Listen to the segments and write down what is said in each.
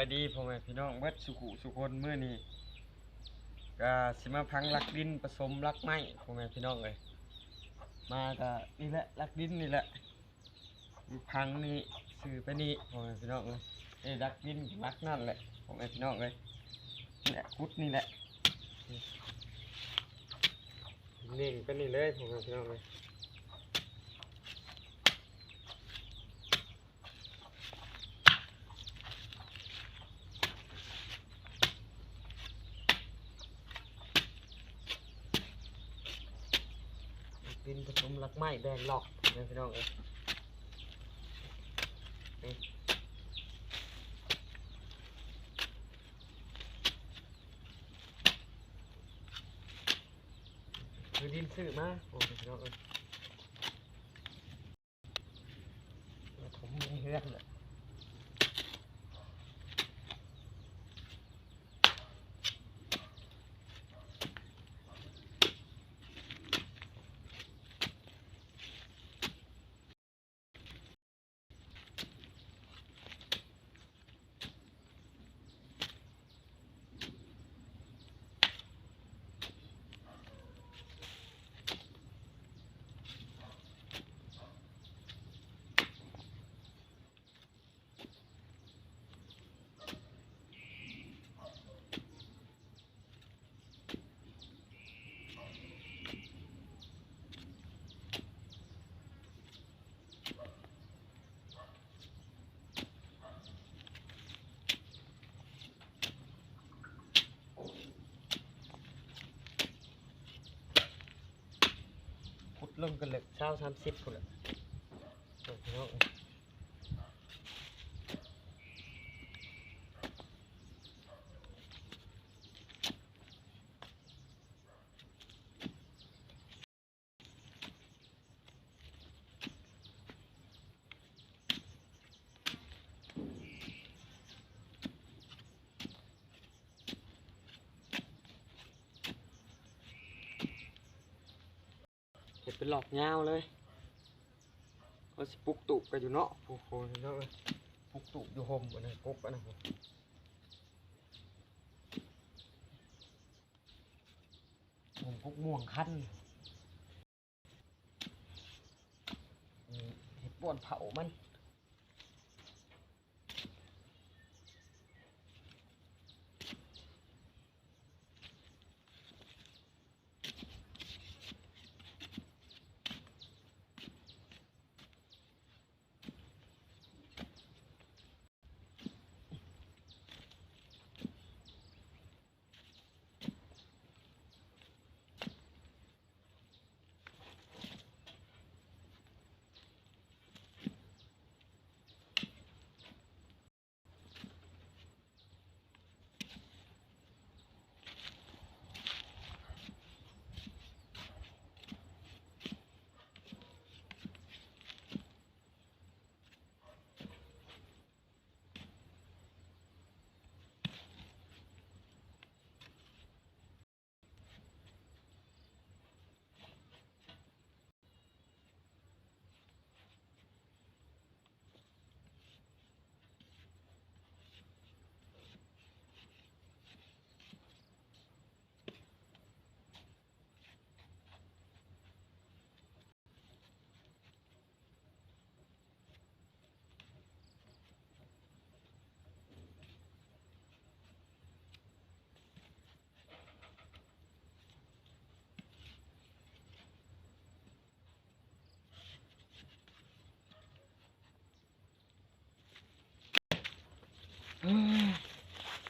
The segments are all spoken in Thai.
ายดีพ่อแม่พี่น้องเบิดสุขุสุคนเมื้อนี้ก็สิมาพังลักดินผสมลักไม้พ่อแม่พี่น้องเอ้ยมาก็นี่แหละลักดินนี่แหละพังนี่ซื้อไปนี่พ่อแม่พี่น้องเอ้ยเอ้ยลักดินลักนั่นแหละพ่อแม่พี่น้องเอ้ยนี่แหละคุดนี่แหละนี่เน่งไปนี่เลยพ่อแม่พี่น้องเอ้ย ไม้แบนหลอกนะพี่น้องเอ้ยนี่คือดินซื้อมาโอ้ยพี่น้องเอ้ยมาถมในเฮือนเลย ลงกันเลยเช้าสามสิบคนละโอ้ยน้องเอ้ยเห็ เป็นหลอกยาวเลยเขาสิปลุกตุกกันอยู่เนาะโอ้โหเนาะปลุกตุกอยู่ห่มอันนั้นปลุกอันนั้นผมปลุกม่วงคั้นนี่เห็ดป่วนเผามัน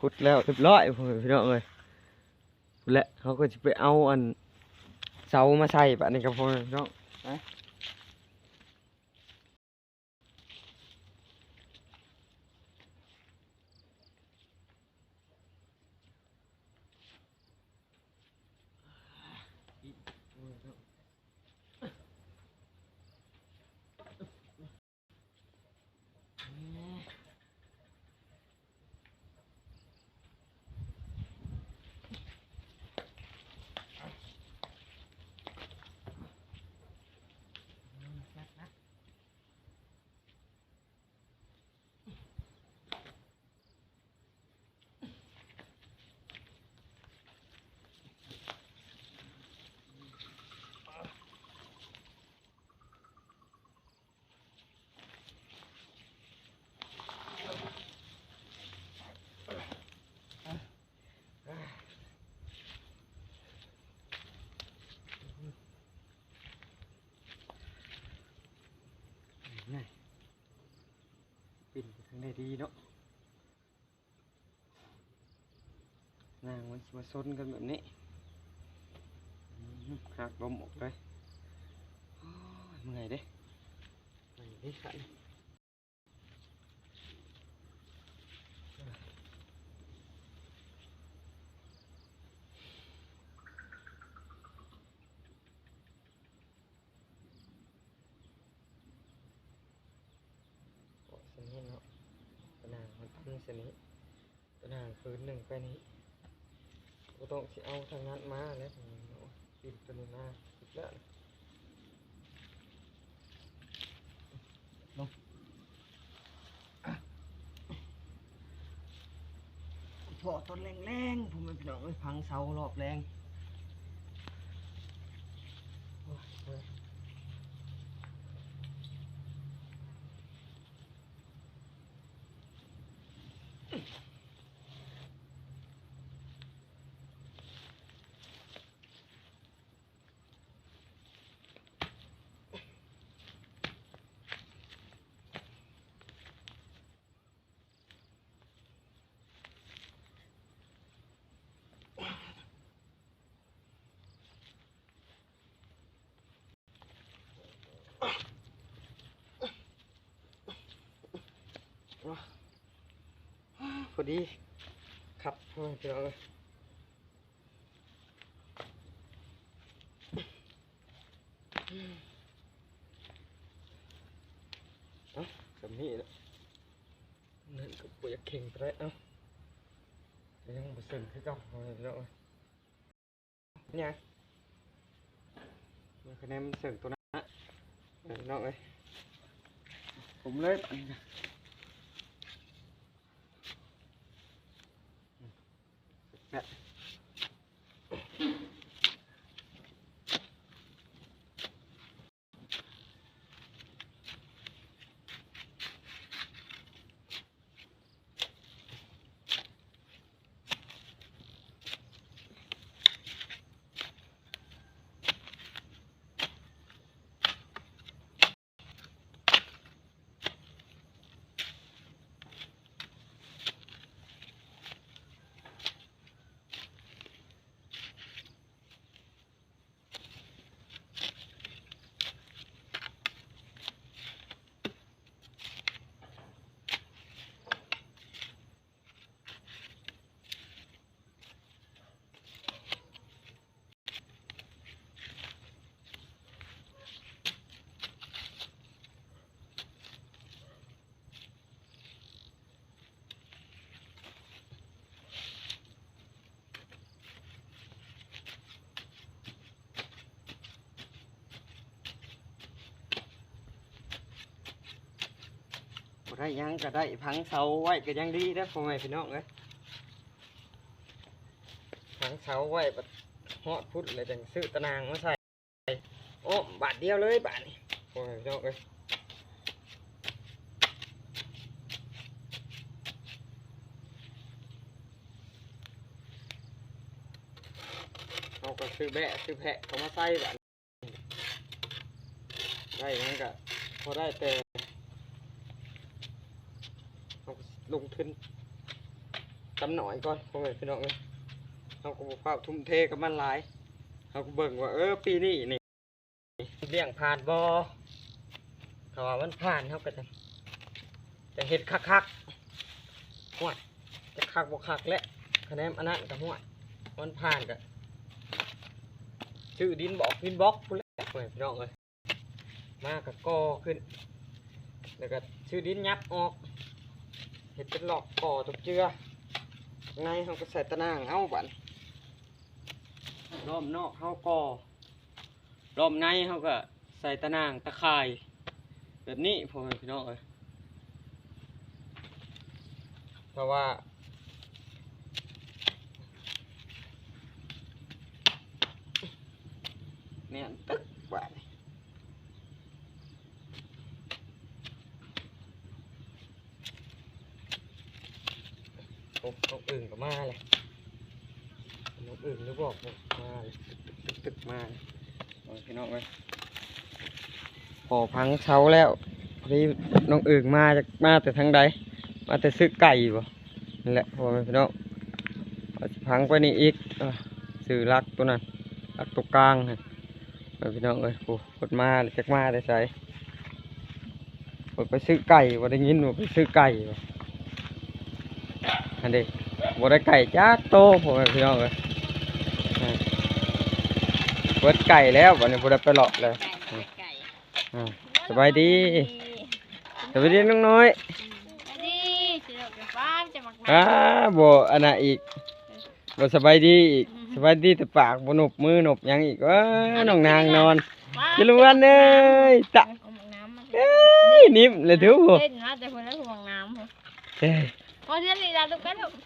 ขุดแล้วเรียบร้อยพี่น้องเลยและเขาก็จะไปเอาอันเสามาใส่แบบนี้กับพ่องน้อง นไปทางได้ดีเนาะนางมันสิมาซนกันแบบนี้อืมหักลมออกไปโอ้ยเมื่อยเด้เมื่อยเด้ขันโอ้ยสนิทเนาะตะนางมันพันสนิทตะนางคืนหนึ่งไปนี้ก็ต้องสิเอาทางนั้นมาแล้วทางนี้เนาะปิ่นตัวนี้มาอีกแล้วพอต้นแรงๆผมเป็นพี่น้องเอ้ยพังเสารอบแรงโอ้ยเว้ย พอดีครับพี่น้องเอ้ากับนี่แหละนั่นก็ปวดเข่งไปได้เอ้ายังบ่สึงคือเก่าพี่น้องเนี่ยมันคะแนนมันสึงตัวนั้นนะน้องเอ้ยผมเลย อั ได้ยังก็ได้พังเสาไว้ก็ยังดีนะพ่อแม่พี่น้องเอ้ยพังเสาไว้บัดฮอดพุดเลยจังซื้อตะนางมาใส่โอ้บาทเดียวเลยบาทนี่พ่อแม่พี่น้องเอ้ยเอาก็ซื้อแบะซื้อแพะเขามาใส่บาทได้ยังก็พอได้แต่ เอา ลงทุนจำหน่อยก่อนพ่อแม่พี่น้องเลยเราก็บอกว่าทุ่มเทกับมันหลายเราก็เบิ่งว่า เออปีนี้นี่เลี้ยงผ่านบอถ้าว่ามันผ่านเขาก็จะจะเห็ดคักคักๆห่วยจะคักบ่คักและคะแนนอันนั้นกับห่วยมันผ่านกับชื่อดินบอกดินบล็อกพูดแล้วพ่อแม่พี่น้องเลยมากับกอขึ้นแล้วก็ชื่อดินยับออก เห็ดเป็นหลอกก่อตกเจือไงเขาก็ใส่ตะนางเอาบันรอบนอกเขาก่อรอบในเขาก็ใส่ตะนางตะข่าย แบบนี้พ่อแม่พี่น้องเอ้ยเพราะว่าเนี่ยตึ๊กบัน นกนกอื่นก็ มาเลยนกอื่นหรือบอกบอกมาเลยตึกตึกตึกมาเลยเอาพี่น้องเลยพอพังเช้าแล้วพนี่น้องอึ่งมาจากมาแต่ทางใดมาแต่ซื้อไก่บ่นั่นแหละพ่อแม่พี่น้องเอาสิพังไปนี่อีกอะซื้อลักตัวนั้นลักตัวกลางนั่นพ่อแม่พี่น้องเอ้ยโอ้กดมาเลยจักมาได้ใส่กดไปซื้อไก่บ่ได้ยินว่าไปซื้อไก่บ่อันนี้ บ่ได้ไก่จักโตพ่อแม่พี่น้องเอ้ยอ่าเปิดไก่แล้ววันนี้บ่ได้ไปเลาะเลยไก่อ่าสบายดีสบายดีน้องน้อยสวัสดีสิเราจะฟังจะมักอ่าบ่อันน่ะอีกบ่สบายดีอีกสบายดีแต่ปากบ่หนบมือหนบหยังอีกเอ้ยน้องนางนอนจะรู้วันเอ้ยตะเอาหมกน้ำมาเอ้ยนิ่มเลยทุกคนเล่นนะแต่คนนั้นห่วงน้ำเหรอเอ้ยพอเรียนลีลาลูกกันลูกโ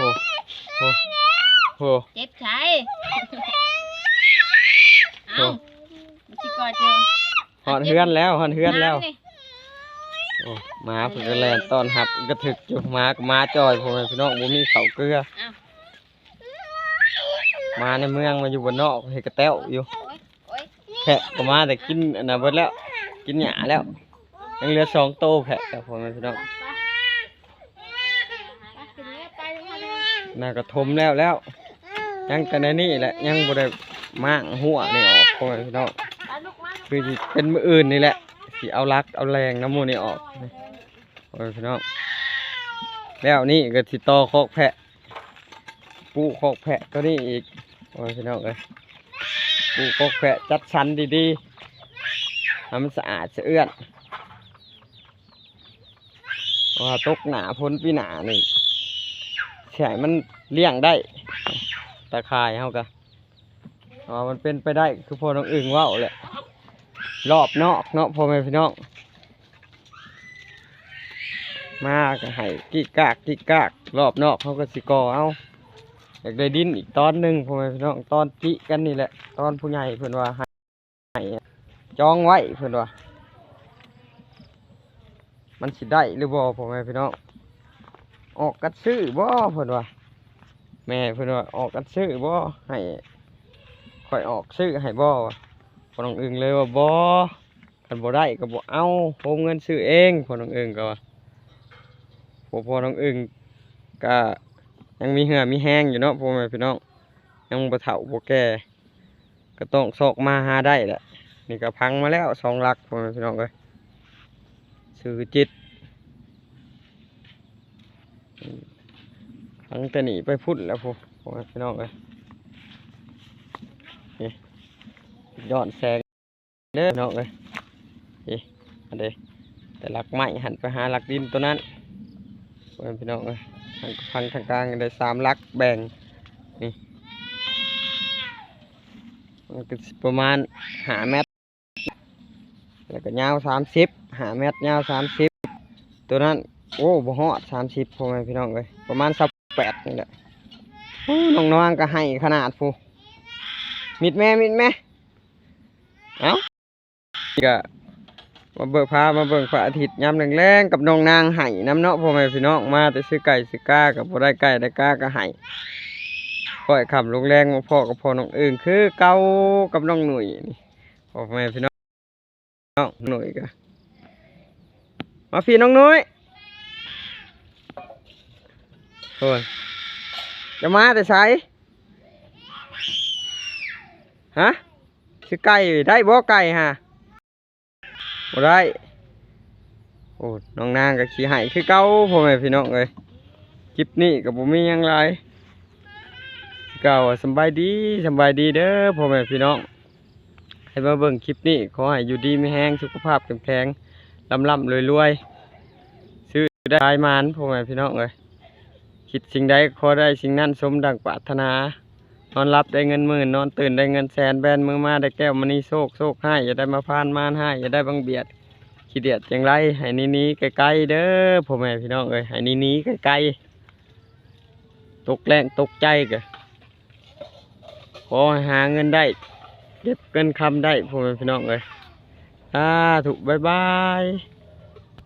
หโหโหเจ็บใจเอ้าชิกอเจอฮอดเฮือนแล้วฮอดเฮือนแล้วำนี่โอ้หมาเพิ่นก็แล่นต้อนรับกระถึกอยู่หมาก็หมาจอยพ่อแม่พี่น้องบ่มีข้าวเกลือเอ้ามาในเมืองมาอยู่บนนอกเฮ็ดกระแต้วอยู่ โอ๊ยโอ๊ยแพะก็มาแต่กินอันนั้นเบิดแล้ว กินหญ้าแล้วยังเหลือสองโตแพะแต่พ่อแม่พี่น้อง ไปไปขึ้นเรือไปลงมาเลย น่ากระทมแล้วแล้ว ยังแต่ในนี่แหละยังบ่ได้มางหัวนี่ออกพ่อแม่พี่น้อกมาลูกคือเป็นมืออื่นนี่แหละสิเอารักเอาแรงน้ำมูนี่ออกโอแม่พี่น้องแล้วนี่ก็สิต่อคอกแพะ ปูคอกแพะตัวนี้อีกพ่อแม่พี่น้องเอ้ยปูคอกแพะจัดสรรดีๆให้มันสะอาดสะเอื้อนว่าตกหนาพ้นปีหนานี่ ใช่มันเลี้ยงได้ตาข่ายเฮากะอ๋อมันเป็นไปได้คือพอน้องอึ่งว่าแหละรอบนอกเนาะพ่อแม่พี่น้องมาก็ให้กิกากกิกากรอบนอกเขาก็สิกอเอาอยากได้ดินอีกตอนหนึ่งพ่อแม่พี่น้องตอนจิกันนี่แหละ ตอนผู้ใหญ่เพิ่อนว่าให้ให้จองไว้เพิ่อนว่า มันสิได้หรือบ่พ่อแม่พี่น้อง ออกกัดซื้อบ่เพิ่นว่าแม่เพิ่นว่าออกกันซื้อบ่ให้ค่อยออกซื้อให้บ่วะพอน้องอึงเลยว่าบ่คันบ่ได้ก็บ่เอาโฮมเงินซื้อเองพอน้องอึงก็ว่าพอพอน้องอึงก็ยังมีเหือมีแห้งอยู่เนาะพ่อแม่พี่น้องยังบ่เฒ่าบ่แก่ก็ต้องซอกมาหาได้แหละนี่ก็พังมาแล้วสองหลักพ่อแม่พี่น้องเอ้ยซื้อจิต ทั้งแต่หนีไปพุ่นแล้วพวกพี่น้องเลยนี่ย้อนแสงเด้อพี่น้องเลยนี่อันเดแต่หลักไม้หันไปหาหลักดินตัวนั้นพี่น้องเลยทางพังทางกลางได้สามหลักแบ่งนี่มันก็ประมาณหาเมตรแล้วก็ยาวสามสิบหาเมตรยาวสามสิบตัวนั้นโอ้บ่ฮอดสามสิบพ่อแม่พี่น้องเลยประมาณสัก แปดนี่แหละน้องน้องก็ให้ขนาดฟูมิดแม่มิดแม่ เอ้าก็มาเบิกพามาเบิ่งพระอาทิตย์ยามแรงๆกับน้องนางไห้น้ำเนาะพ่อแม่พี่น้องมาแต่ซื้อไก่ซื้อก้ากับบ่ได้ไก่ได้กาก็ไห้ค่อยขับลงแรงมาพ่อกับพ่อน้องอื่นคือเกากับน้องหนุ่ยนี่พ่อแม่พี่น้องน้องหนุ่ยก็มาพี่น้องหนุ่ย โอ้ยจะมาแต่ไสฮะชื่อไก่ได้บ่ไก่ฮะบ่ได้โอ้น้องนางก็ขี้ไห้คือเก่าพ่อแม่พี่น้องเอ้ยคลิปนี้ก็บ่มียังหลายเก่าสบายดีสบายดีเด้อพ่อแม่พี่น้อง ให้มาเบิ่งคลิปนี้ขอให้อยู่ดีมีแห้งสุขภาพแข็งแรงลำลำรวยรวยซื้อได้มานพ่อแม่พี่น้องเอ้ย คิดสิ่งใดขอได้สิ่งนั้นสมดังปรารถนา นอนรับได้เงินหมื่นนอนตื่นได้เงินแสนแบนมือมาได้แก้วมณีโชคโชคให้อย่าได้มาพานมานให้อย่าได้บังเบียดขี้เดียดจังไรให้นี้นี้ไกลๆเด้อพ่อแม่พี่น้องเอ้ยให้นี้นี้ไกลๆตกแรงตกใจกะขอหาเงินได้เก็บเงินคำได้พ่อแม่พี่น้องเอ้ยสาธุบายบาย